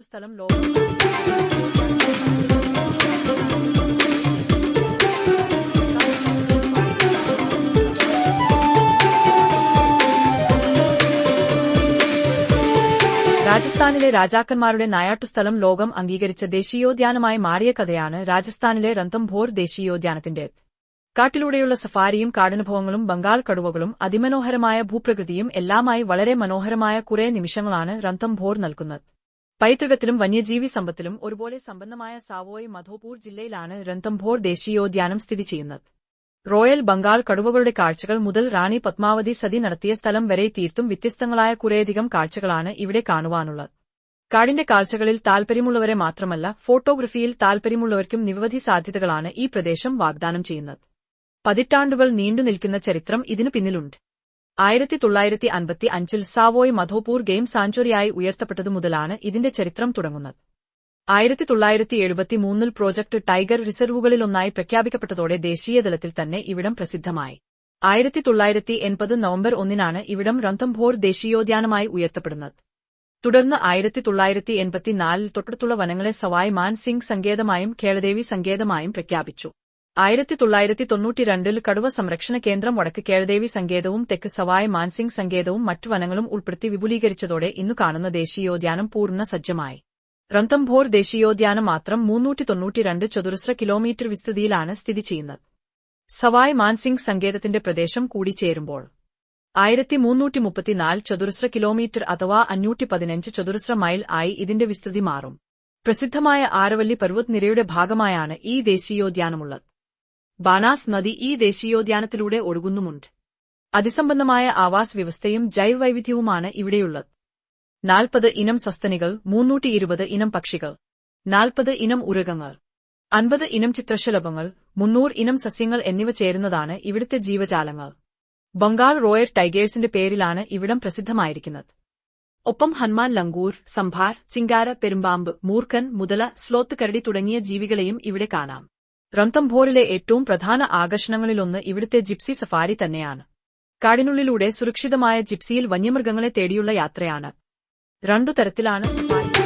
സ്ഥലം ലോ രാജസ്ഥാനിലെ രാജാക്കന്മാരുടെ നായാട്ടുസ്ഥലം ലോകം അംഗീകരിച്ച ദേശീയോദ്യാനമായി മാറിയ കഥയാണ് രാജസ്ഥാനിലെ രന്തംഭോർ ദേശീയോദ്യാനത്തിന്റെ കാട്ടിലൂടെയുള്ള സഫാരിയും കാടനുഭവങ്ങളും ബംഗാൾ കടുവകളും അതിമനോഹരമായ ഭൂപ്രകൃതിയും എല്ലാമായി വളരെ മനോഹരമായ കുറേ നിമിഷങ്ങളാണ് രന്തംഭോർ നൽകുന്നത്. പൈതൃകത്തിലും വന്യജീവി സമ്പത്തിലും ഒരുപോലെ സമ്പന്നമായ സാവോയ് മധോപൂർ ജില്ലയിലാണ് രന്തംഭോർ ദേശീയോദ്യാനം സ്ഥിതി ചെയ്യുന്നത്. റോയൽ ബംഗാൾ കടുവകളുടെ കാഴ്ചകൾ മുതൽ റാണി പത്മാവതി സതി നടത്തിയ സ്ഥലം വരെ തീർത്തും വ്യത്യസ്തങ്ങളായ കുറേയധികം കാഴ്ചകളാണ് ഇവിടെ കാണുവാനുള്ളത്. കാടിന്റെ കാഴ്ചകളിൽ താൽപര്യമുള്ളവരെ മാത്രമല്ല ഫോട്ടോഗ്രഫിയിൽ താൽപര്യമുള്ളവർക്കും നിരവധി സാധ്യതകളാണ് ഈ പ്രദേശം വാഗ്ദാനം ചെയ്യുന്നത്. പതിറ്റാണ്ടുകൾ നീണ്ടു നിൽക്കുന്ന ചരിത്രം ഇതിനു പിന്നിലുണ്ട്. ആയിരത്തി തൊള്ളായിരത്തി അൻപത്തി അഞ്ചിൽ സാവോയ് മധോപൂർ ഗെയിം സാഞ്ചുറിയായി ഉയർത്തപ്പെട്ടതു മുതലാണ് ഇതിന്റെ ചരിത്രം തുടങ്ങുന്നത്. ആയിരത്തി തൊള്ളായിരത്തി എഴുപത്തിമൂന്നിൽ പ്രോജക്ട് ടൈഗർ റിസർവുകളിലൊന്നായി പ്രഖ്യാപിക്കപ്പെട്ടതോടെ ദേശീയതലത്തിൽ തന്നെ ഇവിടം പ്രസിദ്ധമായി. ആയിരത്തി തൊള്ളായിരത്തി എൺപത് നവംബർ ഒന്നിനാണ് ഇവിടം രന്തംഭോർ ദേശീയോദ്യാനമായി ഉയർത്തപ്പെടുന്നത്. തുടർന്ന് ആയിരത്തി തൊള്ളായിരത്തി എൺപത്തിനാലിൽ തൊട്ടടുത്തുള്ള വനങ്ങളെ സവായ് മാൻ സിംഗ് സങ്കേതമായും കേളദേവി സങ്കേതമായും പ്രഖ്യാപിച്ചു. ആയിരത്തി തൊള്ളായിരത്തി തൊണ്ണൂറ്റിരണ്ടിൽ കടുവ സംരക്ഷണ കേന്ദ്രം വടക്ക് കേളദേവി സങ്കേതവും തെക്ക് സവായ് മാൻസിംഗ് സങ്കേതവും മറ്റു വനങ്ങളും ഉൾപ്പെടുത്തി വിപുലീകരിച്ചതോടെ ഇന്നു കാണുന്ന ദേശീയോദ്യാനം പൂർണ സജ്ജമായി. റന്തംഭോർ ദേശീയോദ്യാനം മാത്രം മുന്നൂറ്റി തൊണ്ണൂറ്റിരണ്ട് ചതുരശ്ര കിലോമീറ്റർ വിസ്തൃതിയിലാണ് സ്ഥിതി ചെയ്യുന്നത്. സവായ് മാൻസിംഗ് സങ്കേതത്തിന്റെ പ്രദേശം കൂടി ചേരുമ്പോൾ ആയിരത്തി മുന്നൂറ്റി മുപ്പത്തിനാല് ചതുരശ്ര കിലോമീറ്റർ അഥവാ അഞ്ഞൂറ്റി പതിനഞ്ച് ചതുരശ്ര മൈൽ ആയി ഇതിന്റെ വിസ്തൃതി മാറും. പ്രസിദ്ധമായ ആരവല്ലി പർവത് നിരയുടെ ഭാഗമായാണ് ഈ ദേശീയോദ്യാനമുള്ളത്. ബാനാസ് നദി ഈ ദേശീയോദ്യാനത്തിലൂടെ ഒഴുകുന്നുമുണ്ട്. അതിസമ്പന്നമായ ആവാസ് വ്യവസ്ഥയും ജൈവവൈവിധ്യവുമാണ് ഇവിടെയുള്ളത്. നാൽപ്പത് ഇനം സസ്തനികൾ മുന്നൂറ്റി ഇരുപത് ഇനം പക്ഷികൾ നാൽപ്പത് ഇനം ഉരകങ്ങൾ അൻപത് ഇനം ചിത്രശലഭങ്ങൾ മുന്നൂറ് ഇനം സസ്യങ്ങൾ എന്നിവ ചേരുന്നതാണ് ഇവിടുത്തെ ജീവജാലങ്ങൾ. ബംഗാൾ റോയൽ ടൈഗേഴ്സിന്റെ പേരിലാണ് ഇവിടം പ്രസിദ്ധമായിരിക്കുന്നത്. ഒപ്പം ഹൻമാൻ ലങ്കൂർ സംഭാർ ചിങ്കാര പെരുമ്പാമ്പ് മൂർഖൻ മുതല സ്ലോത്ത് കരടി തുടങ്ങിയ ജീവികളെയും ഇവിടെ കാണാം. റംതംഭോറിലെ ഏറ്റവും പ്രധാന ആകർഷണങ്ങളിലൊന്ന് ഇവിടുത്തെ ജിപ്സി സഫാരി തന്നെയാണ്. കാടിനുള്ളിലൂടെ സുരക്ഷിതമായ ജിപ്സിയിൽ വന്യമൃഗങ്ങളെ തേടിയുള്ള യാത്രയാണ്. രണ്ടു തരത്തിലാണ് സഫാരി.